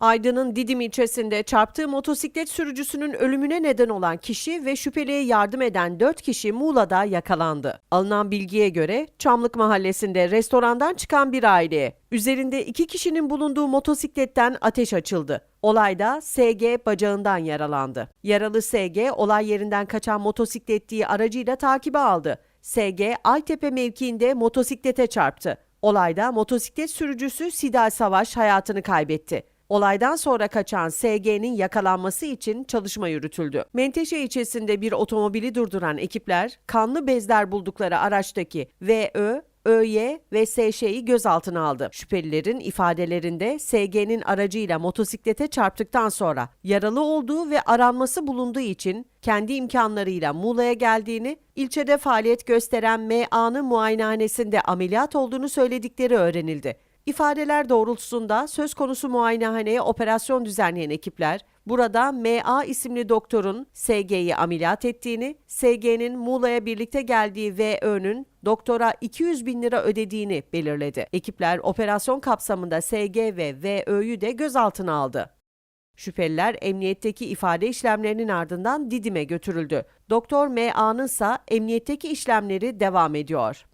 Aydın'ın Didim ilçesinde çarptığı motosiklet sürücüsünün ölümüne neden olan kişi ve şüpheliye yardım eden 4 kişi Muğla'da yakalandı. Alınan bilgiye göre Çamlık Mahallesi'nde restorandan çıkan bir aileye üzerinde iki kişinin bulunduğu motosikletten ateş açıldı. Olayda SG bacağından yaralandı. Yaralı SG olay yerinden kaçan motosikletliği aracıyla takibe aldı. SG Aytepe mevkiinde motosiklete çarptı. Olayda motosiklet sürücüsü Sidal Savaş hayatını kaybetti. Olaydan sonra kaçan SG'nin yakalanması için çalışma yürütüldü. Menteşe ilçesinde bir otomobili durduran ekipler kanlı bezler buldukları araçtaki VÖ, ÖY ve SŞ'yi gözaltına aldı. Şüphelilerin ifadelerinde SG'nin aracıyla motosiklete çarptıktan sonra yaralı olduğu ve aranması bulunduğu için kendi imkanlarıyla Muğla'ya geldiğini, ilçede faaliyet gösteren MA'nın muayenehanesinde ameliyat olduğunu söyledikleri öğrenildi. İfadeler doğrultusunda söz konusu muayenehaneye operasyon düzenleyen ekipler, burada MA isimli doktorun SG'yi ameliyat ettiğini, SG'nin Muğla'ya birlikte geldiği VÖ'nün doktora 200 bin lira ödediğini belirledi. Ekipler operasyon kapsamında SG ve VÖ'yü de gözaltına aldı. Şüpheliler emniyetteki ifade işlemlerinin ardından Didim'e götürüldü. Doktor MA'nın ise emniyetteki işlemleri devam ediyor.